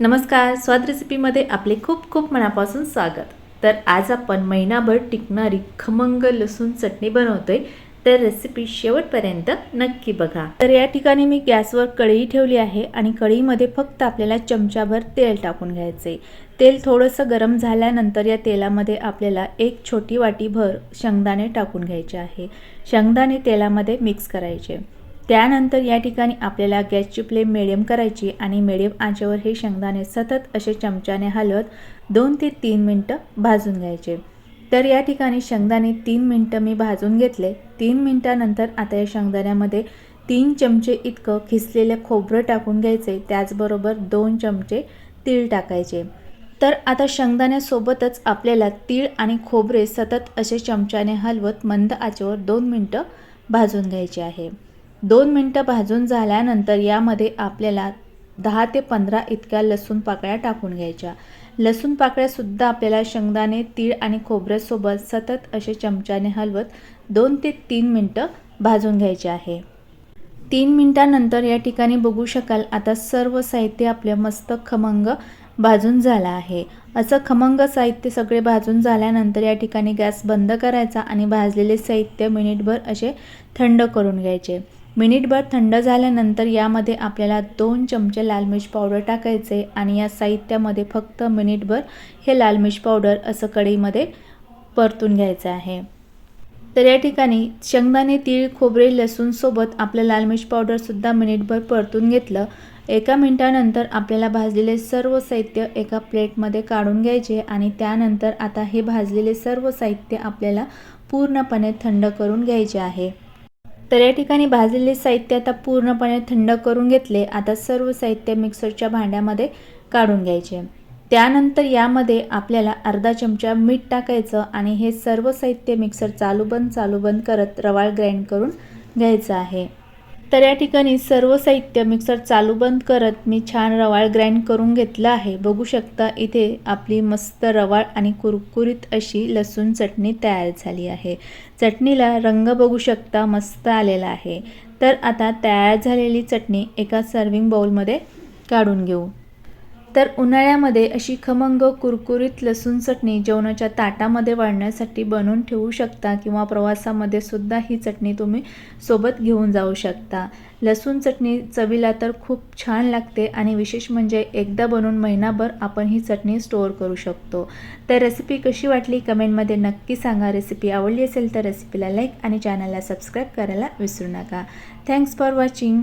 नमस्कार स्वाद रेसिपीमध्ये आपले खूप खूप मनापासून स्वागत. तर आज आपण महिनाभर टिकणारी खमंग लसूण चटणी बनवतोय. तर रेसिपी शेवटपर्यंत नक्की बघा. तर या ठिकाणी मी गॅसवर कढई ठेवली आहे आणि कढईमध्ये फक्त आपल्याला चमचाभर तेल टाकून घ्यायचे तेल थोडंसं गरम झाल्यानंतर या तेलामध्ये आपल्याला एक छोटी वाटीभर शेंगदाणे टाकून घ्यायचे आहे. शेंगदाणे तेलामध्ये मिक्स करायचे. त्यानंतर या ठिकाणी आपल्याला गॅसची फ्लेम मिडियम करायची आणि मिडियम आचेवर हे शेंगदाणे सतत असे चमच्याने हलवत दोन ते तीन मिनटं भाजून घ्यायचे. तर या ठिकाणी शेंगदाणे तीन मिनटं मी भाजून घेतले. तीन मिनटानंतर आता या शेंगदाण्यामध्ये तीन चमचे इतकं खिसलेलं खोबरं टाकून घ्यायचे. त्याचबरोबर दोन चमचे तीळ टाकायचे. तर आता शेंगदाण्यासोबतच आपल्याला तीळ आणि खोबरे सतत असे चमच्याने हलवत मंद आचेवर दोन मिनटं भाजून घ्यायचे आहे. दोन मिनटं भाजून झाल्यानंतर यामध्ये आपल्याला दहा ते पंधरा इतक्या लसूण पाकळ्या टाकून घ्यायच्या. लसूण पाकळ्यासुद्धा आपल्याला शेंगदाणे तीळ आणि खोबऱ्यासोबत सतत असे चमच्याने हलवत दोन ते तीन मिनटं भाजून घ्यायचे आहे. तीन मिनटानंतर या ठिकाणी बघू शकाल आता सर्व साहित्य आपले मस्त खमंग भाजून झालं आहे. असं खमंग साहित्य सगळे भाजून झाल्यानंतर या ठिकाणी गॅस बंद करायचा आणि भाजलेले साहित्य मिनिटभर असे थंड करून घ्यायचे. मिनिटभर थंड झाल्यानंतर यामध्ये आपल्याला दोन चमचे लाल मिर्च पावडर टाकायचे आणि या साहित्यामध्ये फक्त मिनिटभर हे लाल मिर्च पावडर असं कढईमध्ये परतून घ्यायचं आहे. तर या ठिकाणी शेंगदाणे तीळ खोबरे लसूणसोबत आपलं लाल मिर्च पावडरसुद्धा मिनिटभर परतून घेतलं. एका मिनटानंतर आपल्याला भाजलेले सर्व साहित्य एका प्लेटमध्ये काढून घ्यायचे आणि त्यानंतर आता हे भाजलेले सर्व साहित्य आपल्याला पूर्णपणे थंड करून घ्यायचे आहे. तर या ठिकाणी भाजलेले साहित्य आता पूर्णपणे थंड करून घेतले. आता सर्व साहित्य मिक्सरच्या भांड्यामध्ये काढून घ्यायचे. त्यानंतर यामध्ये आपल्याला अर्धा चमचा मीठ टाकायचं आणि हे सर्व साहित्य मिक्सर चालू बंद चालू बंद करत रवाळ ग्राइंड करून घ्यायचं आहे. तर या ठिकाणी सर्व साहित्य मिक्सर चालू बंद करत मी छान रवाळ ग्राइंड करून घेतलं आहे. बघू शकता इथे आपली मस्त रवाळ आणि कुरकुरीत अशी लसूण चटणी तयार झाली आहे. चटणीला रंग बघू शकता मस्त आलेला आहे. तर आता तयार झालेली चटणी एका सर्विंग बाउलमध्ये काढून घेऊ. तर उन्हाळ्यामध्ये अशी खमंग कुरकुरीत लसूण चटणी जेवणाच्या ताटामध्ये वाढण्यासाठी बनवून ठेवू शकता किंवा प्रवासामध्ये सुद्धा ही चटणी तुम्ही सोबत घेऊन जाऊ शकता. लसूण चटणी चवीला तर खूप छान लागते आणि विशेष म्हणजे एकदा बनवून महिनाभर आपण ही चटणी स्टोअर करू शकतो. तर रेसिपी कशी वाटली? कमेंटमध्ये नक्की सांगा. रेसिपी आवडली असेल तर रेसिपीला लाईक आणि चॅनलला सबस्क्राईब करायला विसरू नका. Thanks for watching